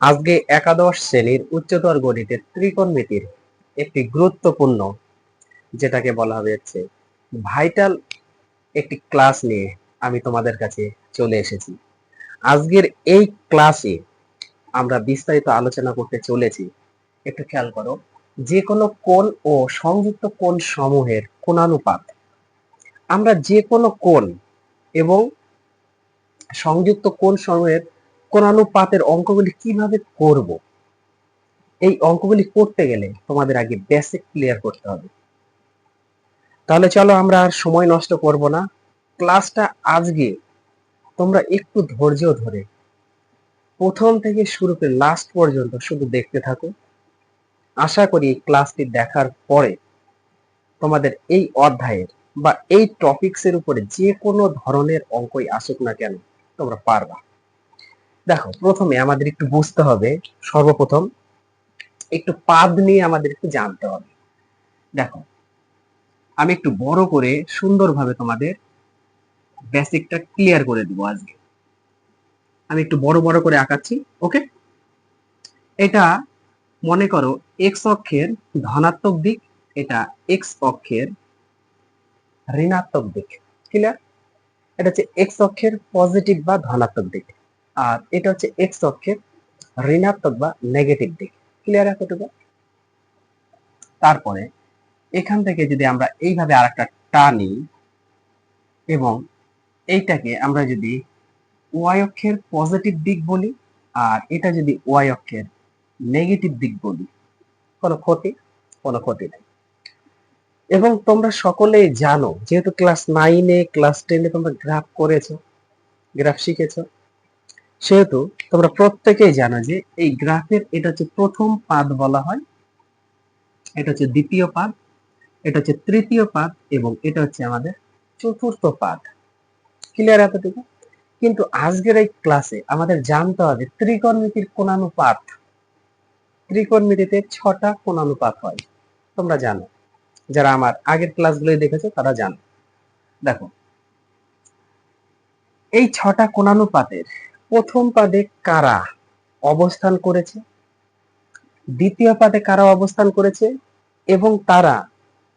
আজকে একাদশ শ্রেণির উচ্চতর গণিতের ত্রিকোণমিতির একটি গুরুত্বপূর্ণ, যেটাকে বলা হয়েছে ভাইটাল একটি ক্লাস নিয়ে আমি তোমাদের কাছে চলে এসেছি। আজকের এই ক্লাসে আমরা বিস্তারিত আলোচনা করতে চলেছি। একটু খেয়াল করো যে কোনো কোণ ও সংযুক্ত কোণ সমূহের কোণানুপাত, আমরা যে কোনো কোণ এবং সংযুক্ত কোণ সমূহের কোণানুপাতের অঙ্কগুলি কীভাবে করব? এই অঙ্কগুলি করতে গেলে তোমাদের আগে বেসিক ক্লিয়ার করতে হবে। তাহলে চলো আমরা আর সময় নষ্ট করব না। ক্লাসটা আজকে তোমরা একটু ধৈর্য ধরে প্রথম থেকে শুরু করে লাস্ট পর্যন্ত শুধু দেখতে থাকো। আশা করি ক্লাসটি দেখার পরে তোমাদের এই অধ্যায়ের বা এই টপিকসের উপরে যে কোনো ধরনের অঙ্কই আসুক না কেন, তোমরা পারবা। দেখো, প্রথমে আমাদের একটু বুঝতে হবে, সর্বপ্রথম একটু পাদ নিয়ে আমাদের একটু জানতে হবে। দেখো, আমি একটু বড় করে সুন্দরভাবে তোমাদের বেসিকটা ক্লিয়ার করে দিব আজকে। আমি একটু বড় বড় করে আঁকাচ্ছি ওকে এটা মনে করো এক্স অক্ষের ধনাত্মক দিক, এটা এক্স অক্ষের ঋণাত্মক দিক ক্লিয়ার এটা হচ্ছে এক্স অক্ষের পজিটিভ বা ধনাত্মক দিক। আর এটা হচ্ছে এক্স অক্ষের ঋণাত্মক বা নেগেটিভ দিক। ক্লিয়ার এতটুকু তারপরে এখান থেকে যদি আমরা এইভাবে আর একটা টানি এবং এইটাকে আমরা যদি ওয়াই অক্ষের পজিটিভ দিক বলি আর এটা যদি ওয়াই অক্ষের নেগেটিভ দিক বলি, কোনো ক্ষতি কোনো ক্ষতি নেই। এবং তোমরা সকলেই জানো, যেহেতু ক্লাস নাইনে ক্লাস টেনে তোমরা গ্রাফ করেছ গ্রাফ শিখেছো সেহেতু তোমরা প্রত্যেকেই জানো যে এই গ্রাফের এটা হচ্ছে প্রথম পাদ বলা হয়, এটা হচ্ছে দ্বিতীয় পাদ, এটা হচ্ছে তৃতীয় পাদ এবং এটা হচ্ছে আমাদের চতুর্থ পাদ। ক্লিয়ার এতটুকু? কিন্তু আজকের এই ক্লাসে আমাদের জানতে হবে ত্রিকোণমিতির কোণানুপাত। ত্রিকোণমিতিতে ছটা কোণানুপাত হয়, তোমরা জানো। যারা আমার আগের ক্লাসগুলো দেখেছ তারা জানো। দেখো, এই ছটা কোণানুপাতের প্রথম পাদে কারা অবস্থান করেছে? দ্বিতীয় পাদে কারা অবস্থান করেছে? এবং তারা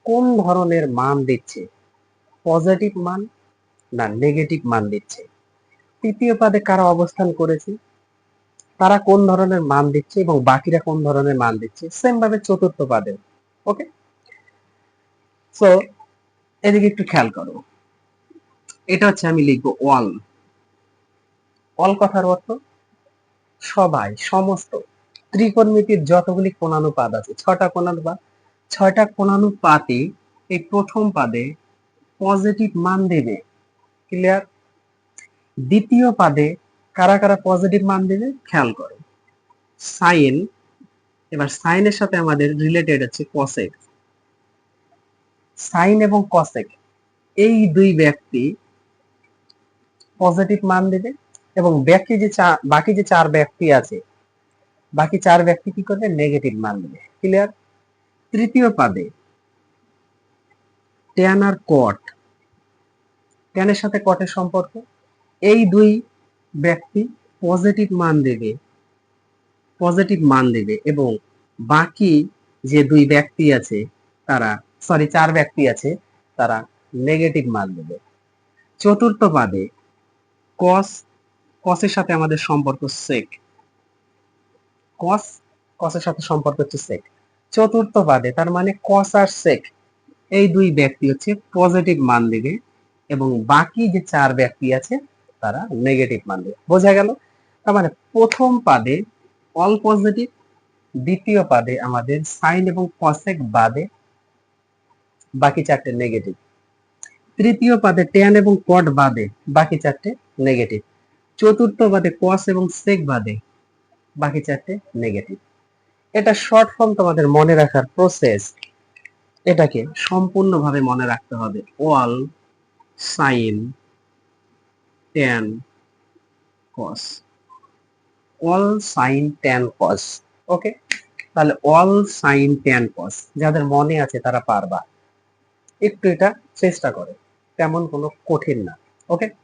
কোন ধরনের মান দিচ্ছে? পজিটিভ মান না নেগেটিভ মান দিচ্ছে? তৃতীয় পাদে কারা অবস্থান করেছে? তারা কোন ধরনের মান দিচ্ছে এবং বাকিরা কোন ধরনের মান দিচ্ছে? সেম ভাবে চতুর্থ পাদে ওকে সো এদিকে একটু খেয়াল করো। এটা হচ্ছে আমি লিখব ওয়াল অল কথার অর্থ সবাই, সমস্ত। ত্রিকোণমিতির যতগুলি কোণানুপাত আছে, ছটা কোণানুপাত, ছয়টা কোণানুপাতে এই প্রথম পাদে পজিটিভ মান দেবে। ক্লিয়ার দ্বিতীয় পাদে কারা কারা পজিটিভ মান দেবে? খেয়াল করো। সাইন এবার সাইনের সাথে আমাদের রিলেটেড আছে কসেক সাইন এবং কসেক এই দুই ব্যক্তি পজিটিভ মান দেবে। এবং ব্যক্তি যে বাকি যে চার ব্যক্তি আছে, বাকি চার ব্যক্তি কি করবে? নেগেটিভ মান দেবে। ক্লিয়ার তৃতীয় পাদে ট্যান আর কট ট্যানের সাথে কটের সম্পর্ক। এই দুই ব্যক্তি পজিটিভ মান দেবে পজিটিভ মান দেবে এবং বাকি যে দুই ব্যক্তি আছে, তারা সরি চার ব্যক্তি আছে, তারা নেগেটিভ মান দেবে। চতুর্থ পাদে কস কসের সাথে আমাদের সম্পর্ক সেক কস, কসের সাথে সম্পর্ক হচ্ছে সেক চতুর্থ পাদে তার মানে কস আর সেক এই দুই ব্যক্তি হচ্ছে পজিটিভ মান দেবে এবং বাকি যে চার ব্যক্তি আছে, তারা নেগেটিভ মান দেবে। বোঝা গেল? তার মানে প্রথম পাদে অল পজিটিভ দ্বিতীয় পাদে আমাদের সাইন এবং কসেক বাদে বাকি চারটে নেগেটিভ তৃতীয় পাদে ট্যান এবং কট বাদে বাকি চারটে নেগেটিভ চতুর্থ বাদে কস এবং সেক বাদে বাকি চারটে নেগেটিভ। এটা শর্ট ফর্ম তোমাদের মনে রাখার প্রসেস এটাকে সম্পূর্ণভাবে মনে রাখতে হবে। All, sine tan cos all sine tan cos okay? তাহলে অল সাইন ট্যান কস যাদের মনে আছে তারা পারবা। একটু এটা চেষ্টা করে। তেমন কোনো কঠিন না। ওকে?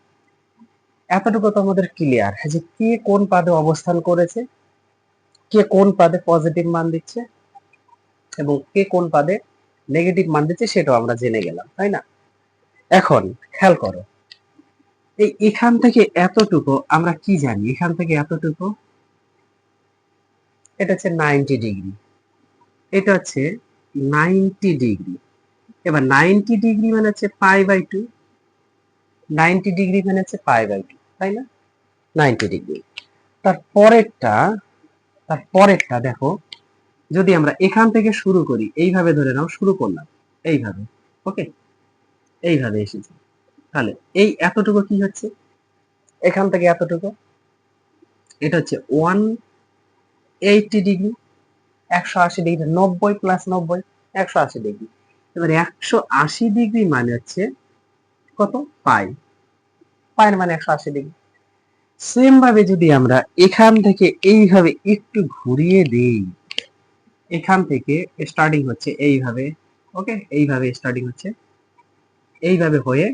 এতটুকু তো আমাদের ক্লিয়ার যে কে কোন পাদে অবস্থান করেছে, কে কোন পাদে পজিটিভ মান দিচ্ছে, এবং কে কোন পাদে নেগেটিভ মান দিচ্ছে সেটাও আমরা জেনে গেলাম, তাই না? এখন খেয়াল করো, এই এখান থেকে এতটুকু আমরা কি জানি? এখান থেকে এতটুকু, এটা হচ্ছে নাইনটি ডিগ্রি এটা হচ্ছে নাইনটি ডিগ্রি এবার নাইনটি ডিগ্রি মানে হচ্ছে pi by two ninety degree মানে হচ্ছে পাই বাই টু তাই না? Ninety degree. তার পরেরটা তার পরেরটা দেখো যদি আমরা এখান থেকে শুরু করি এইভাবে ধরে নাও শুরু করলাম এইভাবে ওকে? এইভাবে এসেছে। তাহলে এই এতটুকু কি হচ্ছে? এখান থেকে এতটুকু। এটা হচ্ছে ওয়ান এইটি ডিগ্রি একশো আশি ডিগ্রি নব্বই প্লাস নব্বই একশো আশি ডিগ্রি। এবার একশো আশি ডিগ্রি মানে হচ্ছে কত? পাই পায়ের মানে একশো আশি ডিগ্রি সেম ভাবে যদি আমরা এখান থেকে এইভাবে একটু ঘুরিয়ে দিই, এখান থেকে স্টার্টিং হচ্ছে এইভাবে ওকে এইভাবে স্টার্টিং হচ্ছে। এইভাবে হয়ে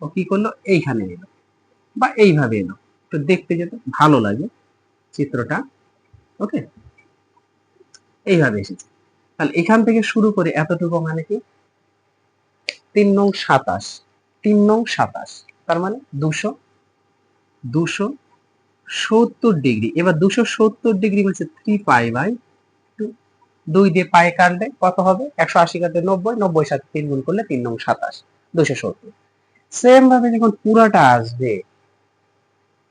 ও কি করল? এইখানে এলো বা এইভাবে এলো। তো দেখতে যেতে ভালো লাগে চিত্রটা ওকে এইভাবে এসেছে। তাহলে এখান থেকে শুরু করে এতটুকু মানে কি? তিন নং সাতাশ, তিন নং সাতাশ। তার মানে দুশো দুশো সত্তর ডিগ্রি। এবার দুশো সত্তর ডিগ্রি হচ্ছে থ্রি পাই বাই টু দুই দিয়ে পায়ে কাটলে কত হবে? একশো আশি কাটলে নব্বই নব্বই সাথে তিন গুণ করলে তিন নং সাতাশ, দুশো সত্তর। সেম ভাবে যখন পুরাটা আসবে,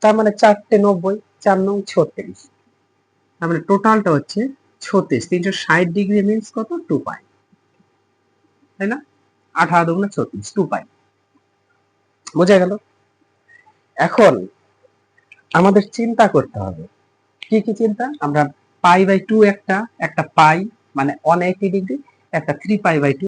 তার মানে চারটে নব্বই, চার নং ছত্রিশ। তার মানে টোটালটা হচ্ছে ছত্রিশ, তিনশো ষাট ডিগ্রি মিনস কত? টু পাই তাই না? আঠারো দুগুণে ছত্রিশ টু পাই বোঝা গেল? এখন আমাদের চিন্তা করতে হবে। কি কি চিন্তা? আমরা পাই বাই টু একটা একটা পাই মানে ওয়ান ডিগ্রি একটা থ্রি পাই বাই টু